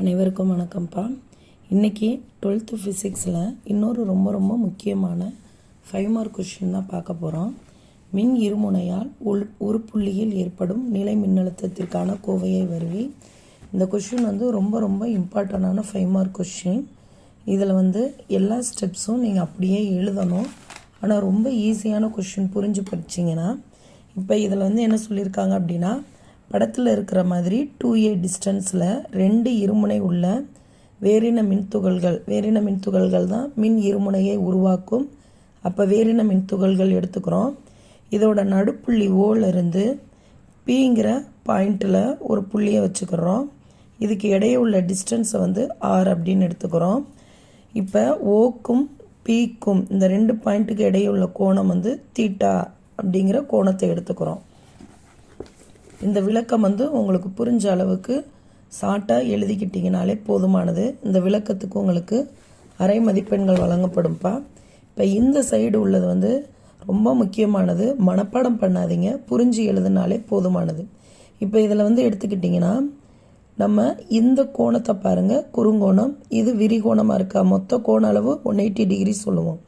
அனைவருக்கும் வணக்கம்ப்பா. இன்றைக்கி டுவெல்த்து ஃபிசிக்ஸில் இன்னொரு ரொம்ப ரொம்ப முக்கியமான ஃபைவ் மார்க் கொஷின் தான் பார்க்க போகிறோம் மின் இருமுனையால் உள் ஒரு புள்ளியில் ஏற்படும் நிலை மின்னழுத்தத்திற்கான கோவையை வருவி. இந்த கொஷின் வந்து ரொம்ப ரொம்ப இம்பார்ட்டண்டான ஃபைவ் மார்க் கொஷின் இதில் வந்து எல்லா ஸ்டெப்ஸும் நீங்கள் அப்படியே எழுதணும். ஆனால் ரொம்ப ஈஸியான கொஷின் புரிஞ்சு படிச்சிங்கன்னா இப்போ இதில் வந்து என்ன சொல்லியிருக்காங்க அப்படின்னா படத்தில் இருக்கிற மாதிரி டூ ஏ டிஸ்டன்ஸில் ரெண்டு இருமுனை உள்ள வேறின மின்துகள்கள் வேறின மின்துகள்கள் தான் மின் இருமுனையை உருவாக்கும். அப்போ வேறின மின்துகள்கள் எடுத்துக்கிறோம். இதோட நடுப்புள்ளி ஓலருந்து பிங்கிற பாயிண்டில் ஒரு புள்ளியை வச்சுக்கிறோம். இதுக்கு இடையே உள்ள டிஸ்டன்ஸை வந்து ஆர் அப்படின்னு எடுத்துக்கிறோம். இப்போ ஓக்கும் பீக்கும் இந்த ரெண்டு பாயிண்ட்டுக்கு இடையே உள்ள கோணம் வந்து தீட்டா அப்படிங்கிற கோணத்தை எடுத்துக்கிறோம். இந்த விளக்கம் வந்து உங்களுக்கு புரிஞ்ச அளவுக்கு சாட்டாக எழுதிக்கிட்டிங்கனாலே போதுமானது. இந்த விளக்கத்துக்கு உங்களுக்கு அரை மதிப்பெண்கள் வழங்கப்படும்ப்பா இப்போ இந்த சைடு உள்ளது வந்து ரொம்ப முக்கியமானது. மனப்பாடம் பண்ணாதீங்க. புரிஞ்சு எழுதுனாலே போதுமானது. இப்போ இதில் வந்து எடுத்துக்கிட்டிங்கன்னா நம்ம இந்த கோணத்தை பாருங்கள் குறுங்கோணம் இது விரிகோணமாக இருக்கா? மொத்த கோண அளவு ஒன் எயிட்டி டிகிரி சொல்லுவோம்.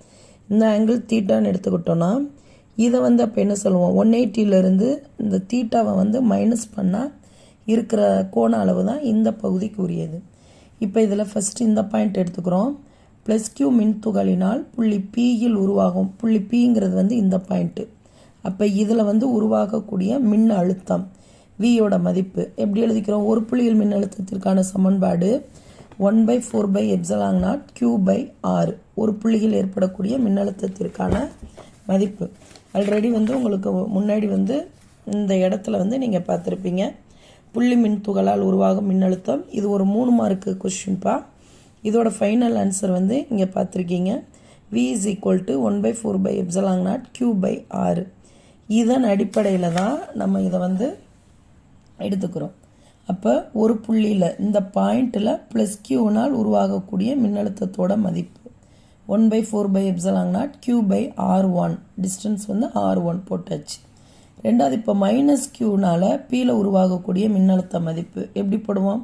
இந்த ஆங்கிள் தீட்டான்னு எடுத்துக்கிட்டோன்னா இதை வந்து அப்போ என்ன சொல்லுவோம்? ஒன் எயிட்டியிலேருந்து இந்த தீட்டாவை வந்து மைனஸ் பண்ணால் இருக்கிற கோண அளவு தான் இந்த பகுதிக்கு உரியது இப்போ இதில் ஃபஸ்ட்டு இந்த பாயிண்ட் எடுத்துக்கிறோம். ப்ளஸ் கியூ மின்துகளினால் புள்ளி பியில் உருவாகும். புள்ளி பிங்கிறது வந்து இந்த பாயிண்ட்டு அப்போ இதில் வந்து உருவாகக்கூடிய மின் அழுத்தம் வியோட மதிப்பு. எப்படி எழுதிக்கிறோம்? ஒரு புள்ளியில் மின் அழுத்தத்திற்கான சமன்பாடு one by four pi epsilon naught q by ஆறு ஒரு புள்ளியில் ஏற்படக்கூடிய மின்னழுத்தத்திற்கான மதிப்பு. ஆல்ரெடி வந்து உங்களுக்கு முன்னாடி வந்து இந்த இடத்துல வந்து நீங்கள் பார்த்துருப்பீங்க. புள்ளி மின் துகளால் உருவாகும் மின்னழுத்தம். இது ஒரு மூணு மார்க்கு கொஷின்ப்பா இதோட ஃபைனல் ஆன்சர் வந்து இங்கே பார்த்துருக்கீங்க. V is equal to one by four pi epsilon naught q by ஆறு இதன் அடிப்படையில் தான் நம்ம இதை வந்து எடுத்துக்கிறோம். அப்போ ஒரு புள்ளியில் இந்த பாயிண்டில் ப்ளஸ் கியூனால் உருவாகக்கூடிய மின்னழுத்தத்தோட மதிப்பு. One by four pi epsilon naught q by r one distance வந்து ஆர் ஒன் போட்டாச்சு. ரெண்டாவது இப்போ மைனஸ் கியூனால் பியில் உருவாகக்கூடிய மின்னழுத்த மதிப்பு எப்படி போடுவோம்?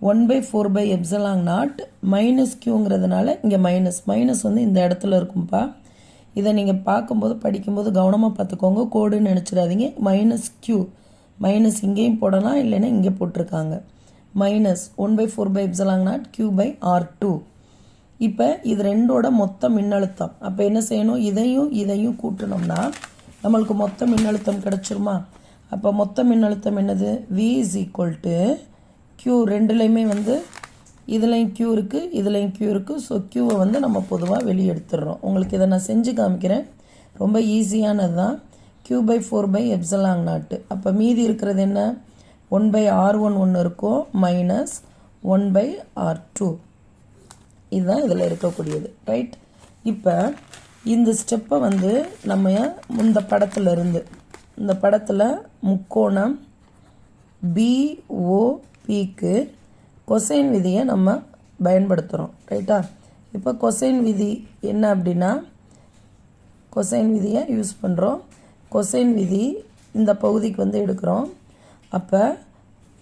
One by four pi epsilon naught minus கியூங்கிறதுனால இங்கே மைனஸ் மைனஸ் வந்து இந்த இடத்துல இருக்கும்ப்பா இதை நீங்கள் பார்க்கும்போது படிக்கும்போது கவனமாக பார்த்துக்கோங்க. கோடுன்னு நினச்சிடாதீங்க. மைனஸ் கியூ மைனஸ் இங்கேயும் போடலாம் இல்லைன்னா இங்கே போட்டிருக்காங்க. Minus one by four pi epsilon naught q by r two இப்போ இது ரெண்டோட மொத்த மின்னழுத்தம். அப்போ என்ன செய்யணும்? இதையும் இதையும் கூட்டணும்னா நம்மளுக்கு மொத்த மின்னழுத்தம் கிடச்சிருமா? அப்போ மொத்த மின்னழுத்தம் என்னது? V is equal to Q ரெண்டுலேயுமே வந்து இதுலேயும் க்யூ இருக்குது இதுலேயும் க்யூ இருக்குது ஸோ க்யூவை வந்து நம்ம பொதுவாக வெளியே எடுத்துடுறோம் உங்களுக்கு இதை நான் செஞ்சு காமிக்கிறேன். ரொம்ப ஈஸியானது தான். Q by four pi epsilon naught அப்போ மீதி இருக்கிறது என்ன? ஒன் பை ஆர் ஒன் ஒன்று இருக்கும் minus one by R two இதுதான் இதில் இருக்கக்கூடியது ரைட் இப்போ இந்த ஸ்டெப்பை வந்து நம்ம இந்த படத்தில் இருந்து இந்த படத்தில் முக்கோணம் பிஓபிக்கு கொசைன் விதியை நம்ம பயன்படுத்துகிறோம் ரைட்டா இப்போ கொசைன் விதி என்ன அப்படின்னா கொசைன் விதியை யூஸ் பண்ணுறோம் கொசைன் விதி இந்த பகுதிக்கு வந்து எடுக்கிறோம். அப்போ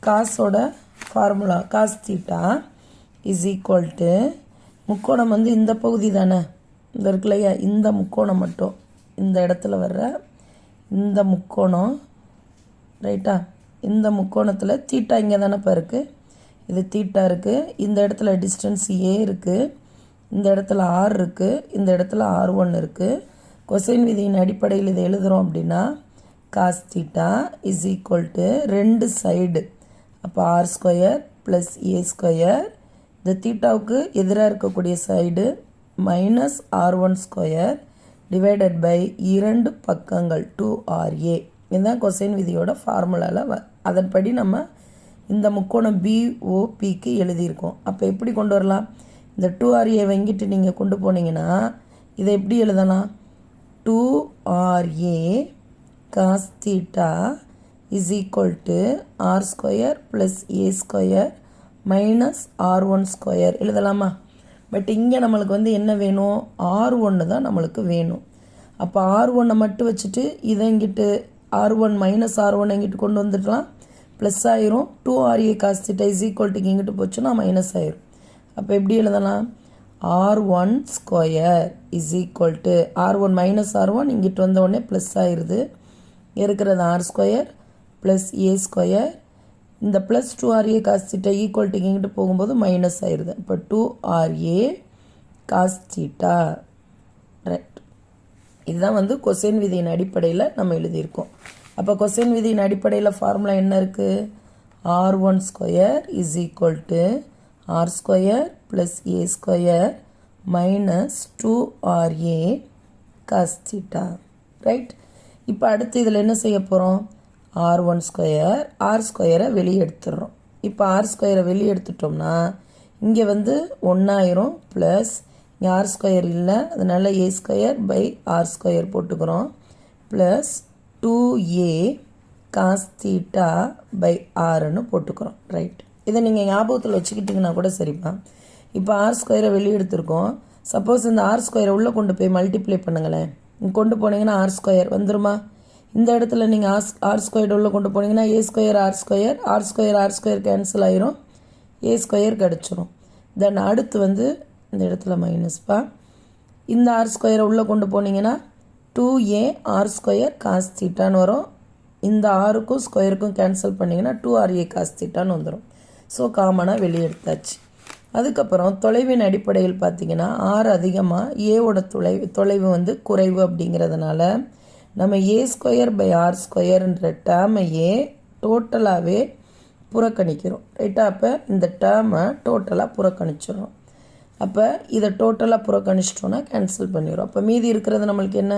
காசோட formula cos theta is equal to முக்கோணம் வந்து இந்த பகுதி தானே? இந்த இருக்கு இல்லையா இந்த முக்கோணம் மட்டும். இந்த இடத்துல வர்ற இந்த முக்கோணம் ரைட்டா இந்த முக்கோணத்தில் தீட்டா இங்கே தானேப்பா இருக்குது இது தீட்டா இருக்குது இந்த இடத்துல டிஸ்டன்ஸ் ஏ இருக்குது இந்த இடத்துல ஆர் இருக்குது இந்த இடத்துல ஆர் ஒன் இருக்குது கொசைன் விதியின் அடிப்படையில் இதை எழுதுகிறோம் அப்படின்னா cos theta is equal to ரெண்டு சைடு அப்போ R square plus A square இந்த தீட்டாவுக்கு எதிராக இருக்கக்கூடிய side minus R one square divided by இரண்டு பக்கங்கள் டூ ஆர்ஏ இதுதான் கொசைன் விதியோட ஃபார்முலாவில் வ அதன்படி நம்ம இந்த முக்கோணம் பிஓபிக்கு எழுதியிருக்கோம். அப்போ எப்படி கொண்டு வரலாம்? இந்த டூ ஆர்ஏ வாங்கிட்டு நீங்கள் கொண்டு போனீங்கன்னா இதை எப்படி எழுதலாம்? Two RA cos theta is equal to R square plus A square minus R one square எழுதலாமா? பட் இங்கே நம்மளுக்கு வந்து என்ன வேணும்? ஆர் ஒன்று தான் நம்மளுக்கு வேணும். அப்போ ஆர் ஒன்னை மட்டும் வச்சுட்டு இதை இங்கிட்டு R one minus R one எங்கிட்டு கொண்டு வந்துடலாம் ப்ளஸ் ஆயிரும். Two RA cos theta is equal to இங்கிட்டு போச்சுன்னா மைனஸ் ஆயிரும். அப்போ எப்படி எழுதலாம்? R one square is equal to R one minus R one இங்கிட்டு வந்த உடனே ப்ளஸ் ஆயிடுது இருக்கிறது R square plus A square இந்த plus two RA cos theta equal to இங்கிட்டு போகும்போது மைனஸ் ஆயிடுது இப்போ two RA cos theta right இதுதான் வந்து கொசைன் விதியின் அடிப்படையில் நம்ம எழுதியிருக்கோம். அப்போ கொசைன் விதியின் அடிப்படையில் ஃபார்முலா என்ன இருக்குது R one square is equal to R square plus A square minus two RA cos theta right இப்போ அடுத்து இதில் என்ன செய்ய போகிறோம் ஆர் ஒன் ஸ்கொயர் ஆர் ஸ்கொயரை வெளியே எடுத்துடுறோம் இப்போ ஆர் ஸ்கொயரை வெளியே எடுத்துட்டோம்னா இங்கே வந்து ஒன்றாயிரம் ப்ளஸ் இங்கே ஆர் ஸ்கொயர் இல்லை அதனால் A square by R square போட்டுக்கிறோம். Plus two A cos theta by ஆர்னு போட்டுக்கிறோம். ரைட் இதை நீங்கள் ஞாபகத்தில் வச்சுக்கிட்டிங்கன்னா கூட சரிப்பா இப்போ ஆர் ஸ்கொயரை வெளியே எடுத்திருக்கோம் சப்போஸ் இந்த ஆர் ஸ்கொயரை உள்ளே கொண்டு போய் மல்டிப்ளை பண்ணுங்களேன். கொண்டு போனீங்கன்னா ஆர் ஸ்கொயர் வந்துருமா? இந்த இடத்துல நீங்கள் ஆர் ஆர் ஸ்கொயர் உள்ளே கொண்டு போனீங்கன்னா A square R square R square R square cancel ஆயிரும். ஏ ஸ்கொயர் கிடச்சிரும். தென் அடுத்து வந்து இந்த இடத்துல மைனஸ்ப்பா இந்த ஆர் ஸ்கொயரை உள்ளே கொண்டு போனீங்கன்னா two A R square cos தீட்டான்னு வரும். இந்த ஆருக்கும் ஸ்கொயருக்கும் கேன்சல் பண்ணிங்கன்னா டூ ஆர் ஏ காஸ் தீட்டான்னு வந்துடும் ஸோ காமனாக வெளியே எடுத்தாச்சு அதுக்கப்புறம் தொலைவின் அடிப்படையில் பார்த்தீங்கன்னா ஆறு அதிகமாக ஏவோட தொலைவு தொலைவு வந்து குறைவு அப்படிங்கிறதுனால நம்ம ஏ ஸ்கொயர் பை ஆர் ஸ்கொயர்ன்ற டேர்மையே டோட்டலாகவே புறக்கணிக்கிறோம். ரைட்டா அப்போ இந்த டேர்மை டோட்டலாக புறக்கணிச்சிடுறோம். அப்போ இதை டோட்டலாக புறக்கணிச்சிட்டோன்னா கேன்சல் பண்ணிடுறோம். அப்போ மீதி இருக்கிறது நம்மளுக்கு என்ன?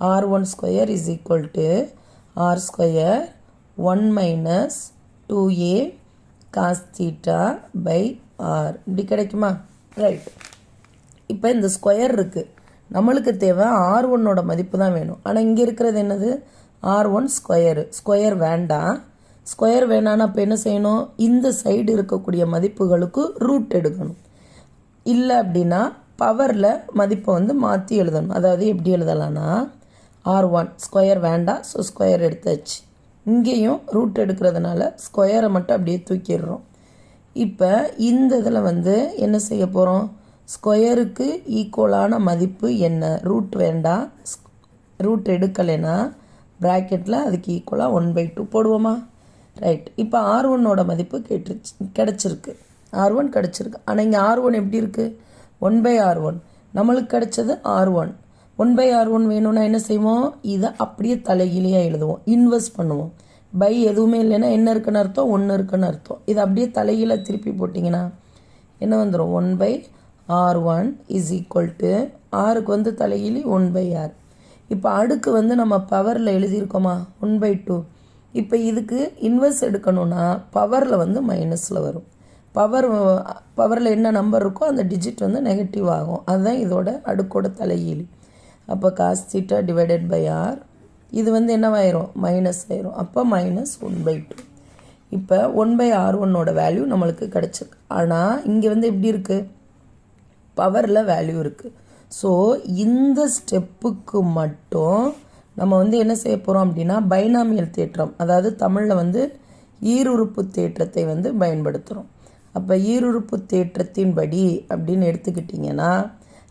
R one square is equal to R square one minus two A cos theta by R இப்படி கிடைக்குமா? ரைட் இப்போ இந்த ஸ்கொயர் இருக்குது நம்மளுக்கு தேவை ஆர் ஒன்னோட மதிப்பு தான் வேணும். ஆனால் இங்கே இருக்கிறது என்னது? ஆர் ஒன் ஸ்கொயரு ஸ்கொயர் வேண்டாம். ஸ்கொயர் வேணான்னா அப்போ என்ன செய்யணும்? இந்த சைடு இருக்கக்கூடிய மதிப்புகளுக்கு ரூட் எடுக்கணும். இல்லை அப்படின்னா பவரில் மதிப்பை வந்து மாற்றி எழுதணும். அதாவது எப்படி எழுதலாம்னா ஆர் ஒன் ஸ்கொயர் வேண்டாம். ஸோ ஸ்கொயர் எடுத்தாச்சு. இங்கேயும் ரூட் எடுக்கிறதுனால ஸ்கொயரை மட்டும் அப்படியே தூக்கிடுறோம். இப்போ இந்த இதில் வந்து என்ன செய்ய போகிறோம் ஸ்கொயருக்கு ஈக்குவலான மதிப்பு என்ன? ரூட் வேண்டாம் ரூட் எடுக்கலைன்னா ப்ராக்கெட்டில் அதுக்கு ஈக்குவலாக ஒன் பை டூ போடுவோமா? ரைட். இப்போ ஆர் ஒன்னோட மதிப்பு கேட்டுருச்சு கிடச்சிருக்கு. ஆர் ஒன் கிடச்சிருக்கு. ஆனால் இங்கே ஆர் ஒன் எப்படி இருக்குது ஒன் பை ஆர் ஒன் நம்மளுக்கு கிடைச்சது R one one by R one வேணும்னா என்ன செய்வோம்? இதை அப்படியே தலைகீழியாக எழுதுவோம். இன்வெஸ்ட் பண்ணுவோம். பை எதுவுமே இல்லைன்னா என்ன இருக்குன்னு அர்த்தம்? ஒன்று இருக்குன்னு அர்த்தம். இதை அப்படியே தலைகீழாக திருப்பி போட்டிங்கன்னா என்ன வந்துடும் one by R one is equal to ஆருக்கு வந்து தலைகீழி ஒன் பை ஆர் இப்போ அடுக்கு வந்து நம்ம பவரில் எழுதியிருக்கோமா? ஒன் பை டூ இப்போ இதுக்கு இன்வெர்ஸ் எடுக்கணும்னா பவரில் வந்து மைனஸில் வரும். பவர் பவரில் என்ன நம்பர் இருக்கோ அந்த டிஜிட் வந்து நெகட்டிவ் ஆகும். அதுதான் இதோட அடுக்கோட தலைகீழி. அப்போ cos theta divided by R இது வந்து என்னவாயிரும்? மைனஸ் ஆயிரும். அப்போ மைனஸ் ஒன் பை டூ இப்போ ஒன் பை ஆர் ஒன்னோட வேல்யூ நம்மளுக்கு கிடச்சிருக்கு. ஆனால் இங்கே வந்து எப்படி இருக்குது பவரில் வேல்யூ இருக்குது ஸோ இந்த ஸ்டெப்புக்கு மட்டும் நம்ம வந்து என்ன செய்ய போகிறோம் அப்படின்னா பைனாமியல் தேற்றம் அதாவது தமிழில் வந்து ஈருறுப்பு தேற்றத்தை வந்து பயன்படுத்துகிறோம் அப்போ ஈருறுப்பு தேற்றத்தின் படி அப்படின்னு எடுத்துக்கிட்டிங்கன்னா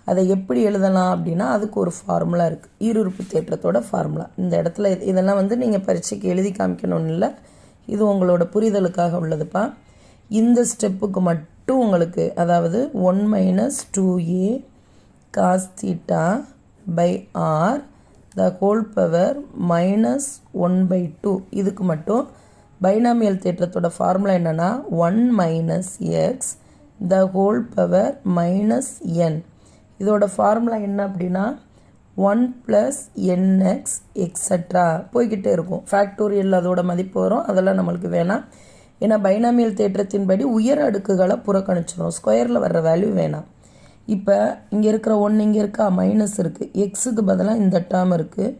அதை எப்படி எழுதலாம் அப்படின்னா அதுக்கு ஒரு ஃபார்முலா இருக்குது ஈருறுப்பு தேற்றத்தோட ஃபார்முலா இந்த இடத்துல இதெல்லாம் வந்து நீங்கள் பரீட்சைக்கு எழுதி காமிக்கணும்னு இல்லை இது உங்களோட புரிதலுக்காக உள்ளதுப்பா. இந்த ஸ்டெப்புக்கு மட்டும் டூ உங்களுக்கு அதாவது one minus two A cos theta by R the whole power minus one by two இதுக்கு மட்டும் பைனாமியல் தேற்றத்தோட ஃபார்முலா என்னென்னா one minus X the whole power minus N இதோட ஃபார்முலா என்ன அப்படின்னா ஒன் ப்ளஸ் என்எக்ஸ் எக்ஸட்ரா போய்கிட்டே இருக்கும். ஃபேக்டோரியல் அதோட மதிப்பு வரும். அதெல்லாம் நம்மளுக்கு வேணாம். ஏன்னா பைனாமியல் தேற்றத்தின்படி உயர் அடுக்குகளை புறக்கணிச்சிடும் ஸ்கொயரில் வர்ற வேல்யூ வேணாம். இப்போ இங்கே இருக்கிற ஒன்று இங்கே இருக்கா? மைனஸ் இருக்குது எக்ஸுக்கு பதிலாக இந்த டேர்ம் இருக்குது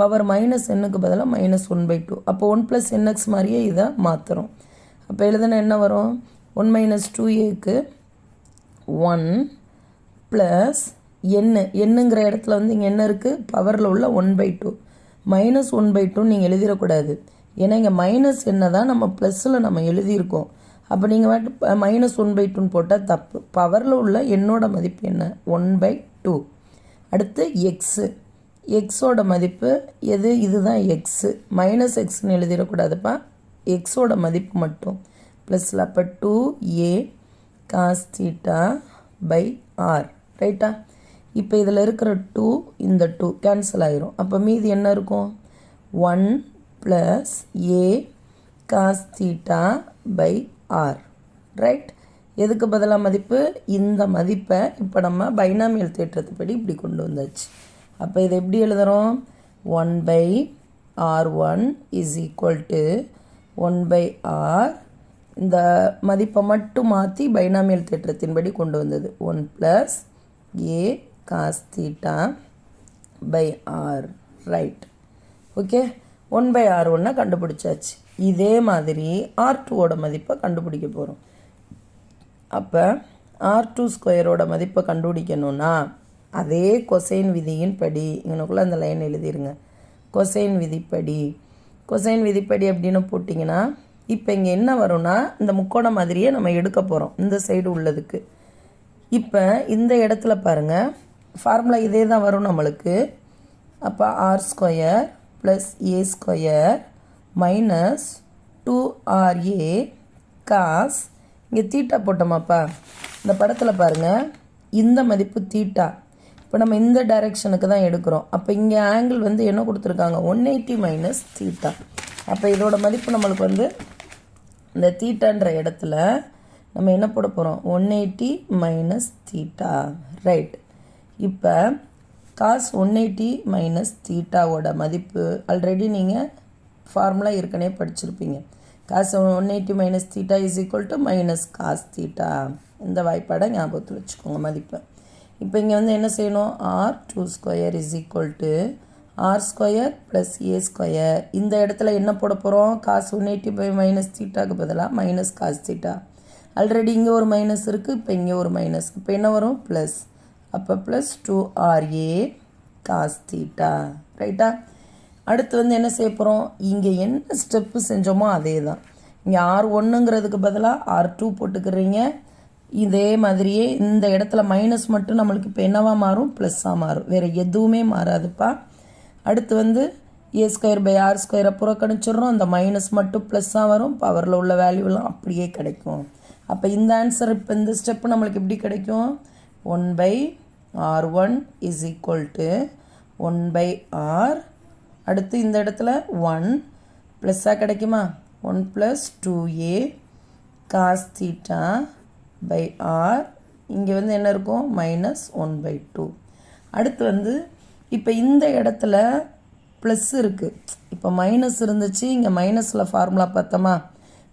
பவர் மைனஸ் எண்ணுக்கு பதிலாக மைனஸ் ஒன் பை டூ. அப்போ ஒன் ப்ளஸ் என்எக்ஸ் மாதிரியே இதை மாற்றுறோம் அப்போ எழுதுனா என்ன வரும்? ஒன் மைனஸ் டூ ஏக்கு ஒன் ப்ளஸ் எண்ணு எண்ணுங்கிற இடத்துல வந்து இங்கே என்ன இருக்குது பவரில் உள்ள one by two. Minus one by two நீங்கள் எழுதிடக்கூடாது. ஏன்னா இங்கே மைனஸ் என்ன தான் நம்ம ப்ளஸ்ஸில் நம்ம எழுதியிருக்கோம். அப்போ நீங்கள் வாட்டு மைனஸ் ஒன் பை டூன்னு போட்டால் தப்பு. பவரில் உள்ள என்னோட மதிப்பு என்ன? ஒன் பை டூ அடுத்து எக்ஸு எக்ஸோட மதிப்பு எது? இதுதான் எக்ஸு மைனஸ் எக்ஸ்னு எழுதிடக்கூடாதுப்பா. எக்ஸோட மதிப்பு மட்டும். ப்ளஸில் அப்போ two A cos theta by R ரைட்டா இப்போ இதில் இருக்கிற டூ இந்த டூ கேன்சல் ஆயிரும். அப்போ மீதி என்ன இருக்கும்? One plus A cos theta by R right எதுக்கு பதிலாக மதிப்பு? இந்த மதிப்பை இப்போ நம்ம பைனாமியல் தேற்றத்துப்படி இப்படி கொண்டு வந்தாச்சு. அப்போ இதை எப்படி எழுதுகிறோம் one by R one is equal to one by R இந்த மதிப்பை மட்டும் மாற்றி பைனாமியல் தேற்றத்தின்படி கொண்டு வந்தது. One plus A cos theta by R right okay one by R ஒன்றை கண்டுபிடிச்சாச்சு. இதே மாதிரி ஆர் டூவோட மதிப்பை கண்டுபிடிக்க போகிறோம் அப்போ ஆர் டூ ஸ்கொயரோட மதிப்பை கண்டுபிடிக்கணும்னா அதே கொசைன் விதியின் படி இங்கனுக்குள்ளே அந்த லைன் எழுதிருங்க. கொசைன் விதிப்படி. கொசைன் விதிப்படி அப்படின்னு போட்டிங்கன்னா இப்போ இங்கே என்ன வரும்னா இந்த முக்கோண மாதிரியே நம்ம எடுக்க போகிறோம் இந்த சைடு உள்ளதுக்கு. இப்போ இந்த இடத்துல பாருங்கள் ஃபார்முலா இதே தான் வரும் நம்மளுக்கு. அப்போ R square plus A square minus two RA cos இங்கே தீட்டா போட்டோமாப்பா. இந்த படத்தில் பாருங்கள் இந்த மதிப்பு தீட்டா இப்போ நம்ம இந்த டைரெக்ஷனுக்கு தான் எடுக்கிறோம். அப்போ இங்கே ஆங்கிள் வந்து என்ன கொடுத்துருக்காங்க? ஒன் எயிட்டி மைனஸ் தீட்டா அப்போ இதோட மதிப்பு நம்மளுக்கு வந்து இந்த தீட்டான்ற இடத்துல நம்ம என்ன போட போகிறோம் one eighty minus theta right இப்போ காஸ் ஒன் எயிட்டி மைனஸ் தீட்டாவோட மதிப்பு ஆல்ரெடி நீங்கள் ஃபார்முலா ஏற்கனவே படிச்சிருப்பீங்க. Cos one eighty minus theta is equal to minus cos theta இந்த வாய்ப்பாடை ஞாபகத்தில் வச்சுக்கோங்க மதிப்பு. இப்போ இங்கே வந்து என்ன செய்யணும்? R two square is equal to R square plus A square இந்த இடத்துல என்ன போட போகிறோம் cos one eighty by minus தீட்டாக்கு பதிலாக மைனஸ் காஸ் தீட்டா ஆல்ரெடி இங்கே ஒரு மைனஸ் இருக்குது இப்போ இங்கே ஒரு மைனஸ் இப்போ என்ன வரும்? ப்ளஸ் அப்போ plus two RA cos theta ரைட்டா அடுத்து வந்து என்ன செய்ய போகிறோம் இங்கே என்ன ஸ்டெப்பு செஞ்சோமோ அதே தான் இங்கே ஆர் ஒன்றுங்கிறதுக்கு பதிலாக ஆர் டூ போட்டுக்கிறீங்க. இதே மாதிரியே இந்த இடத்துல மைனஸ் மட்டும் நம்மளுக்கு இப்போ என்னவா மாறும்? ப்ளஸ்ஸாக மாறும். வேறு எதுவுமே மாறாதுப்பா. அடுத்து வந்து ஏ ஸ்கொயர் பை ஆர் ஸ்கொயரை புறக்கணிச்சிடுறோம். அந்த மைனஸ் மட்டும் ப்ளஸ்ஸாக வரும். பவரில் உள்ள வேல்யூலாம் அப்படியே கிடைக்கும். அப்போ இந்த ஆன்சர் இப்போ இந்த ஸ்டெப்பு நம்மளுக்கு எப்படி கிடைக்கும்? One by R one is equal to one by R அடுத்து இந்த இடத்துல ஒன் ப்ளஸ்ஸாக கிடைக்குமா? One plus two A cos theta by R இங்கே வந்து என்ன இருக்கும்? மைனஸ் ஒன் பை டூ அடுத்து வந்து இப்போ இந்த இடத்துல ப்ளஸ் இருக்குது இப்போ மைனஸ் இருந்துச்சு இங்கே மைனஸில் ஃபார்முலா பார்த்தோமா?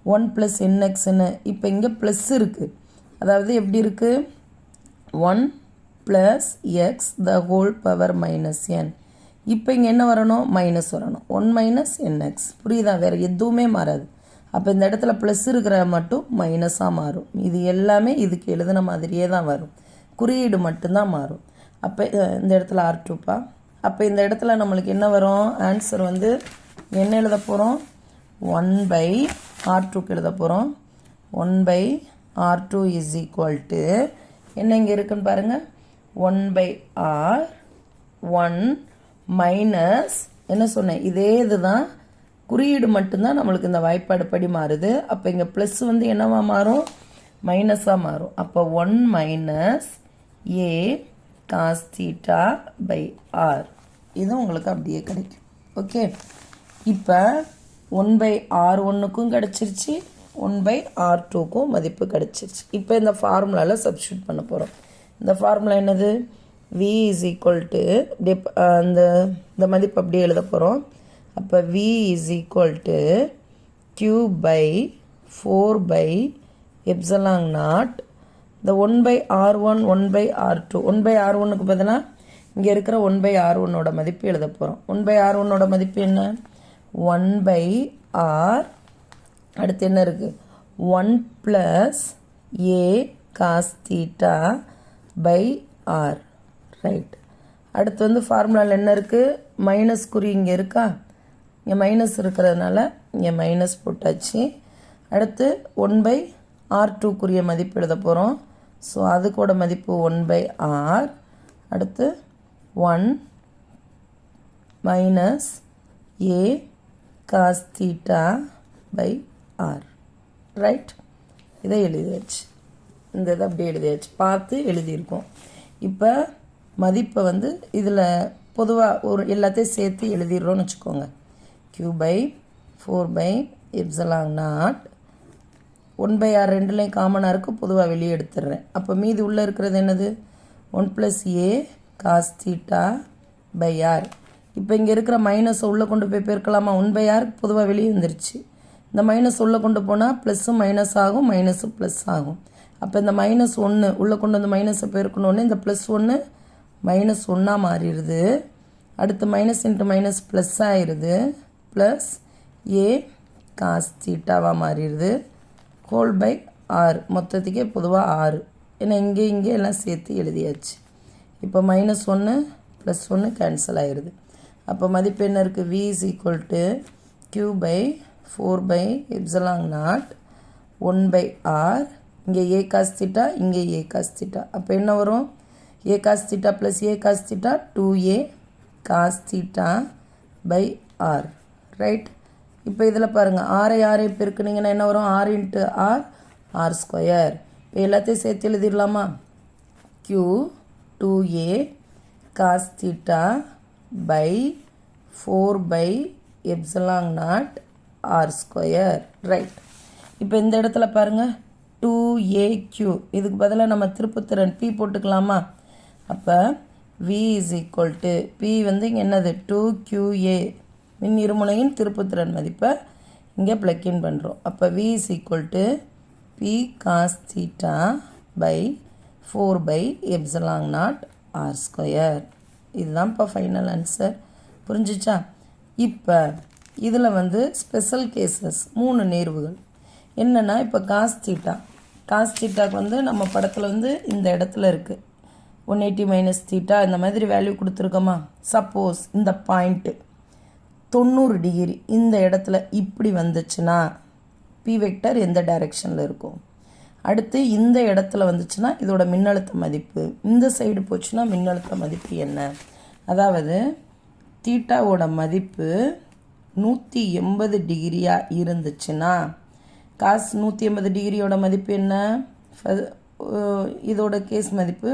ஒன் ப்ளஸ் என்எக்ஸ்னு இப்போ இங்கே ப்ளஸ் இருக்குது அதாவது எப்படி இருக்குது one plus X the whole power minus N இப்போ இங்கே என்ன வரணும்? மைனஸ் வரணும். ஒன் மைனஸ் என்எக்ஸ் புரியுதா? வேறு எதுவுமே மாறாது. அப்போ இந்த இடத்துல ப்ளஸ் இருக்கிற மட்டும் மைனஸாக மாறும். இது எல்லாமே இதுக்கு எழுதின மாதிரியே தான் வரும். குறியீடு மட்டும்தான் மாறும். அப்போ இந்த இடத்துல ஆர் டூப்பா அப்போ இந்த இடத்துல நம்மளுக்கு என்ன வரும்? ஆன்சர் வந்து என்ன எழுத போகிறோம் ஒன் பை ஆர் டூக்கு எழுத போகிறோம் one by R two is equal to என்ன இங்கே இருக்குன்னு பாருங்கள் one by R one minus என்ன சொன்னேன்? இதே இதுதான். குறியீடு மட்டும்தான் நம்மளுக்கு இந்த வாய்ப்பாடு படி மாறுது. அப்போ இங்கே ப்ளஸ் வந்து என்னவா மாறும்? மைனஸாக மாறும். அப்போ one minus A cos theta by R இது உங்களுக்கு அப்படியே கிடைக்கும். ஓகே இப்போ ஒன் பை ஆர் ஒன்றுக்கும் கிடச்சிருச்சு. ஒன் பை ஆர் டூக்கும் மதிப்பு கிடச்சிருச்சு. இப்போ இந்த ஃபார்முலாவில் சப்ஸ்டியூட் பண்ண போகிறோம் இந்த ஃபார்முலா என்னது? வி இஸ் ஈக்குவல் டு அந்த இந்த மதிப்பு அப்படியே எழுத போகிறோம் அப்போ V is equal to Q by four pi epsilon naught இந்த one by R one one by R two one by R ஒன்னுக்கு பதிலாக இங்கே இருக்கிற ஒன் பை ஆர் ஒன்னோட மதிப்பு எழுத போகிறோம் ஒன் பை ஆர் ஒன்னோட மதிப்பு என்ன? ஒன் பை ஆர் அடுத்து என்ன இருக்குது one plus A cos theta by R right அடுத்து வந்து ஃபார்முலாவில் என்ன இருக்குது மைனஸ் குறி இங்கே இருக்கா? இங்கே மைனஸ் இருக்கிறதுனால இங்கே மைனஸ் போட்டாச்சு. அடுத்து ஒன் பை ஆர் டூக்குரிய மதிப்பு எழுத போகிறோம் ஸோ அதுக்கூட மதிப்பு ஒன் பை ஆர் அடுத்து one minus A cos theta by R right இதை எழுதியாச்சு. இந்த இதை அப்படியே எழுதியாச்சு. பார்த்து எழுதியிருக்கோம். இப்போ மதிப்பை வந்து இதில் பொதுவாக ஒரு எல்லாத்தையும் சேர்த்து எழுதிடுறோன்னு வச்சுக்கோங்க. Q by four pi epsilon naught one by R ரெண்டுலேயும் காமனாக இருக்குது பொதுவாக வெளியே எடுத்துடுறேன். அப்போ மீதி உள்ளே இருக்கிறது என்னது? One plus A cos theta by R இப்போ இங்கே இருக்கிற மைனஸை உள்ளே கொண்டு போய் பெருக்கலாமா? ஒன் பை ஆர் பொதுவாக வெளியே வந்துருச்சு. இந்த மைனஸ் உள்ளே கொண்டு போனால் ப்ளஸ்ஸும் மைனஸ் ஆகும் மைனஸும் ப்ளஸ் ஆகும். அப்போ இந்த மைனஸ் ஒன்று உள்ளே கொண்டு வந்து மைனஸை பெருக்கணுன்னே இந்த ப்ளஸ் ஒன்று மைனஸ் ஒன்றாக மாறிடுது. அடுத்து மைனஸ் இன்ட்டு மைனஸ் ப்ளஸ் ஆயிடுது. ப்ளஸ் ஏ காஸ் தீட்டாவாக மாறிடுது. ஹோல் பை ஆறு மொத்தத்துக்கே பொதுவாக ஆறு ஏன்னா இங்கே இங்கே எல்லாம் சேர்த்து எழுதியாச்சு. இப்போ மைனஸ் ஒன்று ப்ளஸ் ஒன்று கேன்சல் ஆயிடுது. அப்போ மதிப்பு என்ன இருக்குது V is equal to Q by four pi epsilon naught one by R இங்கே ஏ காஸ் திட்டா இங்கே ஏ காஸ் திட்டா அப்போ என்ன வரும்? A cos theta plus A cos theta two A cos theta by R right இப்போ இதில் பாருங்கள் ஆரை ஆரை பெருக்குனிங்கன்னா என்ன வரும்? R into R R square இப்போ எல்லாத்தையும் சேர்த்து எழுதிடலாமா? Q two A cos theta by four pi epsilon naught R square right இப்போ இந்த இடத்துல பாருங்கள் டூ ஏ க்யூ இதுக்கு பதிலாக நம்ம திருப்புத்திறன் பி போட்டுக்கலாமா? அப்போ V is equal to P வந்து இங்கே என்னது? டூ கியூஏ மின் இருமுனையின் திருப்புத்திறன் மதிப்பை இங்கே plug பண்ணுறோம் அப்போ V is equal to P cos theta by four pi epsilon naught R square இதுதான் இப்போ ஃபைனல் ஆன்சர் புரிஞ்சிச்சா? இப்போ இதில் வந்து ஸ்பெஷல் கேசஸ் மூணு நேர்வுகள். என்னென்னா இப்போ காஸ் தீட்டா. காஸ் தீட்டாக்கு வந்து நம்ம படத்தில் வந்து இந்த இடத்துல இருக்குது ஒன் எயிட்டி மைனஸ் தீட்டா இந்த மாதிரி வேல்யூ கொடுத்துருக்கோமா? சப்போஸ் இந்த பாயிண்ட்டு தொண்ணூறு டிகிரி இந்த இடத்துல இப்படி வந்துச்சுன்னா பி வெக்டர் எந்த டைரெக்ஷனில் இருக்கும்? அடுத்து இந்த இடத்துல வந்துச்சுன்னா இதோட மின்னழுத்த மதிப்பு. இந்த சைடு போச்சுன்னா மின்னழுத்த மதிப்பு என்ன? அதாவது தீட்டாவோட மதிப்பு நூற்றி எண்பது டிகிரியாக இருந்துச்சுன்னா காஸ் நூற்றி ஐம்பது டிகிரியோட மதிப்பு என்ன? ஃப- இதோட கேஸ் மதிப்பு.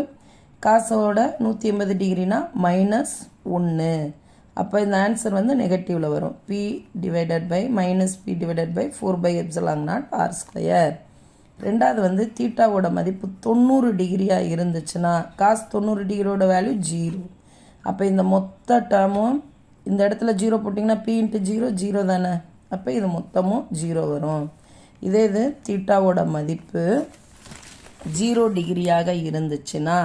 காசோட நூற்றி ஐம்பது டிகிரினா மைனஸ் ஒன்று அப்போ இந்த ஆன்சர் வந்து நெகட்டிவில் வரும். P divided by minus P divided by four pi epsilon naught R square ரெண்டாவது வந்து தீட்டாவோட மதிப்பு தொண்ணூறு டிகிரியாக இருந்துச்சுன்னா காஸ் தொண்ணூறு டிகிரியோட வேல்யூ ஜீரோ அப்போ இந்த மொத்த டேர்மும் இந்த இடத்துல ஜீரோ போட்டிங்கன்னா பி இன்ட்டு ஜீரோ ஜீரோ தானே? அப்போ இது மொத்தமும் ஜீரோ வரும். இதே இது தீட்டாவோட மதிப்பு ஜீரோ டிகிரியாக இருந்துச்சுன்னா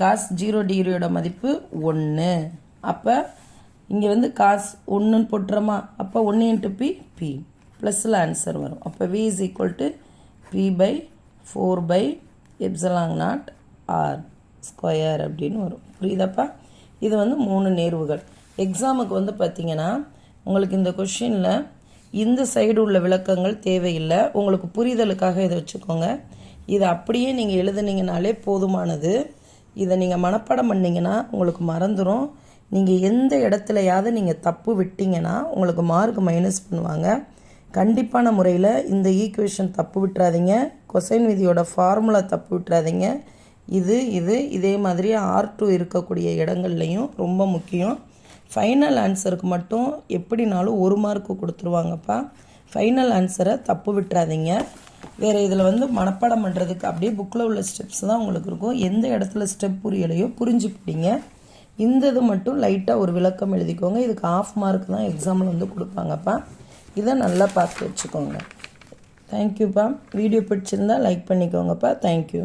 காஸ் ஜீரோ டிகிரியோட மதிப்பு ஒன்று அப்போ இங்கே வந்து காஸ் ஒன்றுன்னு போட்டுறோமா? அப்போ ஒன்று இன்ட்டு பி பி ப்ளஸில் ஆன்சர் வரும். அப்போ V is equal to P by four pi epsilon naught R square அப்படின்னு வரும். புரியுதாப்பா? இது வந்து மூணு நேர்வுகள். எக்ஸாமுக்கு வந்து பார்த்திங்கன்னா உங்களுக்கு இந்த கொஷினில் இந்த சைடு உள்ள விளக்கங்கள் தேவையில்லை. உங்களுக்கு புரிதலுக்காக இதை வச்சுக்கோங்க. இதை அப்படியே நீங்கள் எழுதுனீங்கனாலே போதுமானது. இதை நீங்கள் மனப்பாடம் பண்ணிங்கன்னா உங்களுக்கு மறந்துடும் நீங்கள் எந்த இடத்துலையாவது நீங்கள் தப்பு விட்டீங்கன்னா உங்களுக்கு மார்க் மைனஸ் பண்ணுவாங்க. கண்டிப்பான முறையில் இந்த ஈக்குவேஷன் தப்பு விட்டுறாதீங்க. கொசைன் விதியோட ஃபார்முலா தப்பு விட்டுறாதீங்க. இது இது இதே மாதிரி ஆர் டூ இருக்கக்கூடிய இடங்கள்லையும் ரொம்ப முக்கியம். ஃபைனல் ஆன்சருக்கு மட்டும் எப்படினாலும் ஒரு மார்க்கு கொடுத்துருவாங்கப்பா. ஃபைனல் ஆன்சரை தப்பு விட்டுறாதீங்க. வேறு இதில் வந்து மனப்பாடம் பண்ணுறதுக்கு அப்படியே புக்கில் உள்ள ஸ்டெப்ஸ் தான் உங்களுக்கு இருக்கும். எந்த இடத்துல ஸ்டெப் புரியலையோ புரிஞ்சு பிடிங்க இந்த இது மட்டும் லைட்டாக ஒரு விளக்கம் எழுதிக்கோங்க. இதுக்கு ஆஃப் மார்க் தான் எக்ஸாமில் வந்து கொடுப்பாங்கப்பா. இதை நல்லா பார்த்து வச்சுக்கோங்க. தேங்க்யூப்பா வீடியோ பிடிச்சிருந்தா லைக் பண்ணிக்கோங்கப்பா. தேங்க்யூ